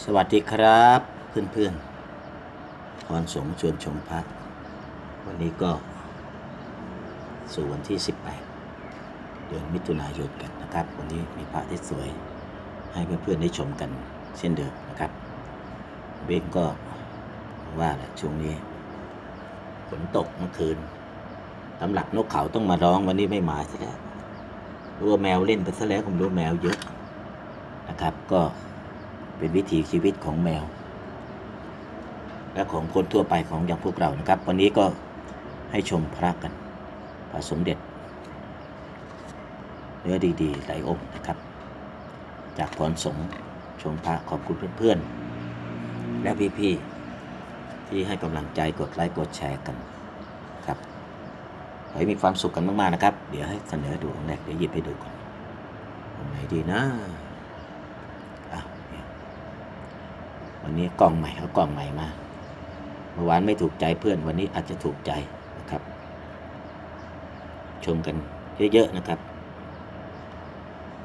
สวัสดีครับเพื่อนๆพรสงชวนชมพระ วันนี้ก็ สู่วันที่ 18 เดือนมิถุนายนกันนะครับ วันนี้มีพระที่สวย ให้เพื่อนๆได้ชมกันเช่นเดิมนะครับ เบงก็ว่าแหละช่วงนี้ฝนตกเมื่อคืนตำหลักนกเขาต้องมาร้องวันนี้ไม่มาซะแล้วรู้ว่าแมวเล่นไปซะแล้วผมรู้แมวเยอะนะครับก็ เป็นวิถีชีวิตของแมว และของคนทั่วไปของอย่างพวกเรานะครับ วันนี้ก็ให้ชมพระกันพระสมเด็จ เนื้อดีๆหลายองค์นะครับ จากพรสงชมพระขอบคุณเพื่อนๆ และพี่ๆที่ให้กำลังใจกดไลค์กดแชร์กันครับขอให้มีความสุขกันมากๆนะครับ เดี๋ยวให้เสนอดูองค์แรกเดี๋ยวหยิบให้ดูก่อนองค์ไหนดีนะเนี่ย วันนี้กล่องใหม่เขากล่องใหม่มา เมื่อวานไม่ถูกใจเพื่อนวันนี้อาจจะถูกใจนะครับ ชมกันเยอะๆนะครับ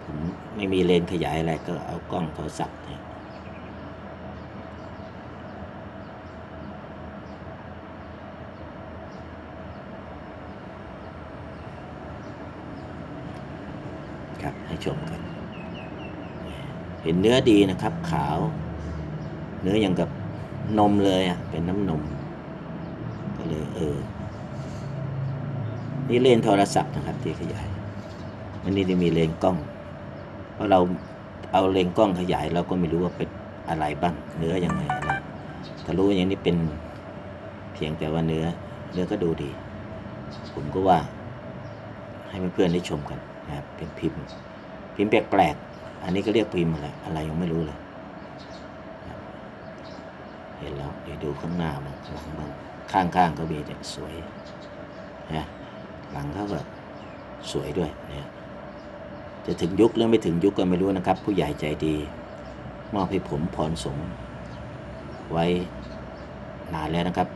ผมไม่มีเลนขยายอะไรก็เอากล้องโทรศัพท์เนี่ยครับให้ชมกัน เห็นเนื้อดีนะครับขาว เนื้ออย่างกับนมเลยอะเป็นน้ำนม ก็เลยเออ นี่เลนโทรศัพท์นะครับ ที่ขยาย อันนี้จะมีเลนกล้อง เพราะเราเอาเลนกล้องขยาย เราก็ไม่รู้ว่าเป็นอะไรบ้าง เนื้อยังไงอะไรถ้ารู้อย่างนี้เป็นเพียงแต่ว่าเนื้อ เนื้อก็ดูดี ผมก็ว่า ให้เพื่อนๆได้ชมกันนะครับเป็นพิมพ์ พิมพ์แปลกๆอันนี้ก็เรียกพิมพ์อะไรอะไรยังไม่รู้เลย เห็นแล้วเดี๋ยวดูข้างหน้ามันหลังมันข้างๆก็มีเนี่ยสวยนะหลังเขาก็สวยด้วยเนี่ยจะถึงยุคหรือไม่ถึงยุคก็ไม่รู้นะครับ ผู้ใหญ่ใจดี มอบให้ผมพรสงไว้นานแล้วนะครับ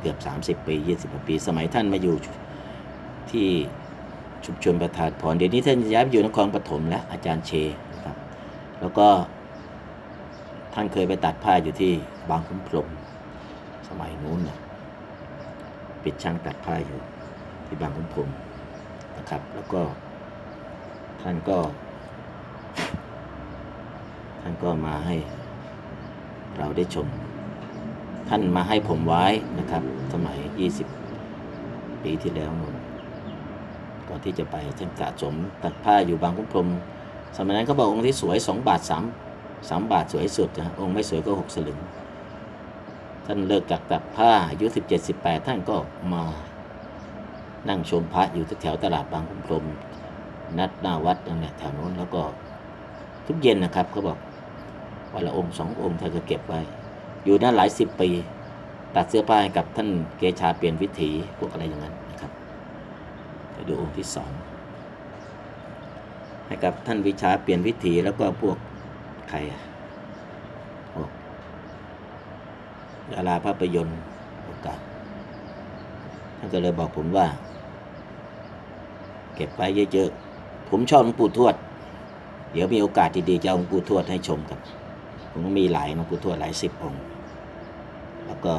เกือบ 30 ปี 20กว่าปี สมัยท่านมาอยู่ที่ชุมชนประทานพรเดี๋ยวนี้ท่านย้ายไปอยู่นครปฐมแล้วอาจารย์เชนะครับ แล้วก็ท่านเคยไปตัดผ้าอยู่ที่ บางขุนพรมสมัยนู้นนะปิดช่างตัดผ้าอยู่ที่บางขุนพรมนะครับ แล้วก็ท่านก็ ท่านก็มาให้เราได้ชม ท่านมาให้ผมไว้นะครับ สมัย 20 ปีที่แล้วนู่นก่อนที่จะไปท่านสะสมตัดผ้าอยู่บางขุนพรมสมัยนั้นเขาบอกองค์ที่สวย 2 บาท3สามบาทสวยสุดนะองค์ไม่สวยก็หกสลึง ท่านเลิกจากตัดผ้าอายุสิบเจ็ดสิบแปดท่านก็มานั่งชมพระอยู่แถวตลาดบางขุนพรหมนัดหน้าวัดนั่นแหละแถวนู้นแล้วก็ทุกเย็นนะครับเขาบอกวันละองค์สององค์ท่านก็เก็บไว้ อยู่นั่นหลายสิบปี ตัดเสื้อผ้าให้กับท่านเกชาเปลี่ยนวิถีพวกอะไรอย่างนั้นนะครับไปดูองค์ที่สองให้กับท่านวิชาเปลี่ยนวิถีแล้วก็พวกใครอะโอ้ ดาราภาพยนตร์โอกาสท่านก็เลยบอกผมว่า เก็บไว้เยอะๆ ผมชอบหลวงปู่ทวด เดี๋ยวมีโอกาสดีๆจะเอาหลวงปู่ทวดให้ชมกันผมก็มีหลายหลวงปู่ทวดหลายสิบองค์ แล้วก็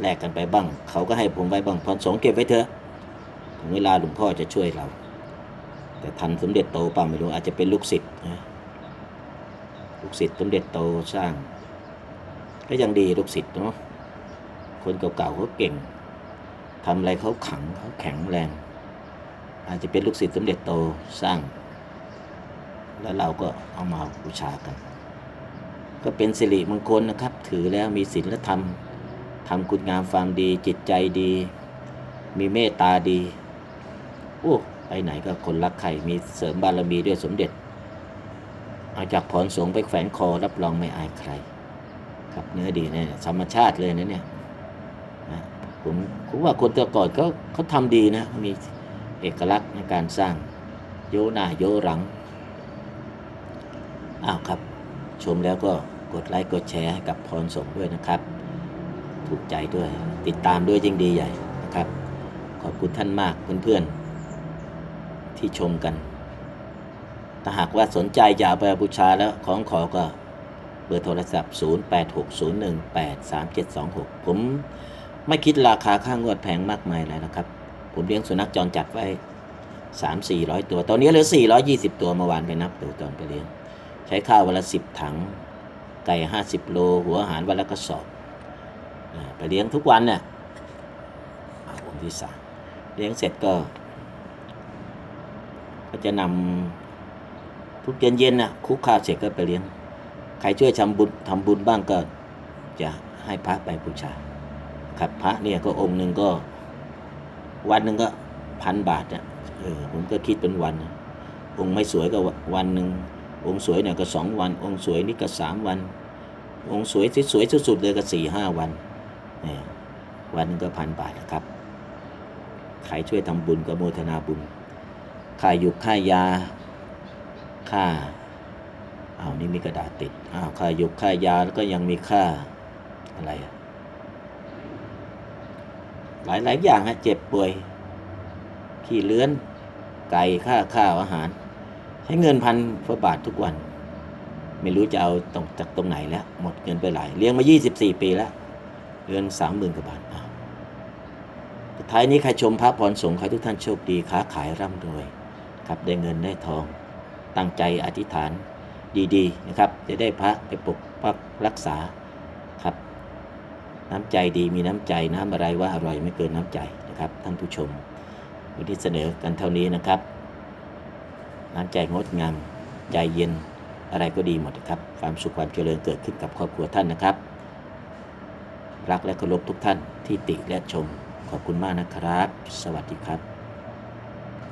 แลกกันไปบ้าง เขาก็ให้ผมไว้บ้างพรสงเก็บไว้เถอะ ถึงเวลาหลวงพ่อจะช่วยเรา แต่ทันสมเด็จโตป่าไม่รู้อาจจะเป็นลูกศิษย์นะลูกศิษย์สมเด็จโตสร้าง ก็ยังดีลูกศิษย์เนาะคนเก่าๆเขาเก่งทำอะไรเขาขังเขาแข็งแรง อาจจะเป็นลูกศิษย์สมเด็จโตสร้าง แล้วเราก็เอามาบูชากัน ก็เป็นสิริมงคลนะครับ ถือแล้วมีศีลธรรมทำคุณงามความดีจิตใจดี มีเมตตาดีโอ้ไปไหนก็คนรักใครมีเสริมบารมีด้วยสมเด็จ เอาจากผอนสงไปแขวนคอรับรองไม่อายใคร ครับเนื้อดีเนี่ยธรรมชาติเลยนะเนี่ยนะผมผมว่าคนแต่ก่อนเขาเขาทำดีนะมีเอกลักษณ์ในการสร้างโยหน้าโยหลังอ้าวครับ ชมแล้วก็กดไลค์กดแชร์ให้กับพรสงด้วยนะครับ ถูกใจด้วยติดตามด้วยยิ่งดีใหญ่นะครับ ขอบคุณท่านมากเพื่อนๆที่ชมกัน ถ้าหากว่าสนใจจะเอาไปบูชาแล้วของขอก็ บอร์โทรศัพท์ 0860183726 ผมไม่คิดราคาค่างวดแพงมากมายเลยนะครับ ผมเลี้ยงสุนัขจรจัดไว้ 3 400 ตัว ตอนนี้เหลือ 420 ตัวเมื่อวานไปนับดูตอนไปเลี้ยง ใช้ข้าววันละ 10 ถัง ไก่ 50 โล หัวอาหารวันละกระสอบอาไปเลี้ยงทุกวันเนี่ยอ่าผมที่สามเลี้ยงเสร็จก็ ก็จะนำทุกเย็นๆน่ะคุกข้าวเสร็จก็ไปเลี้ยง ใครช่วยทำบุญทำบุญบ้างก็จะให้พระไปบูชาครับพระเนี่ยก็องค์หนึ่งก็ วันหนึ่งก็พันบาทเนี่ยเออผมก็คิดเป็นวัน องค์ไม่สวยก็วันหนึ่งองค์สวยเนี่ยก็สองวัน องค์สวยนี่ก็สามวัน องค์สวยที่สวยสุดๆเลยก็สี่ห้าวันเนี่ยวันหนึงก็พันบาทนะครับ ใครช่วยทำบุญก็โมทนาบุญ ค่ายุกค่ายา ค่า อ้าวนี่มีกระดาษติดอ้าวค่ายุกค่ายาแล้วก็ยังมีค่าอะไรอะหลายหลายอย่างฮะเจ็บป่วย ขี้เลื้อน ไก่ค่าข้าวอาหาร ใช้เงินพันกว่าบาททุกวัน ไม่รู้จะเอาตรงจากตรงไหนแล้ว หมดเงินไปหลายเลี้ยงมา 24 ปีแล้วเดือนสามหมื่นกว่าบาทอ้าวสุดท้ายนี้ใครชมพระพรสงฆ์ขอให้ทุกท่านโชคดีค้าขายร่ำรวยครับได้เงินได้ทองตั้งใจอธิษฐาน ดีๆนะครับ จะได้พระไปปกปักรักษาครับ น้ำใจดีมีน้ำใจน้ำอะไรว่าอร่อยไม่เกินน้ำใจนะครับท่านผู้ชมวันที่เสนอกันเท่านี้นะครับ น้ำใจงดงามใจเย็นอะไรก็ดีหมดนะครับ ความสุขความเจริญเกิดขึ้นกับครอบครัวท่านนะครับ รักและเคารพทุกท่านที่ติและชม ขอบคุณมากนะครับ สวัสดีครับ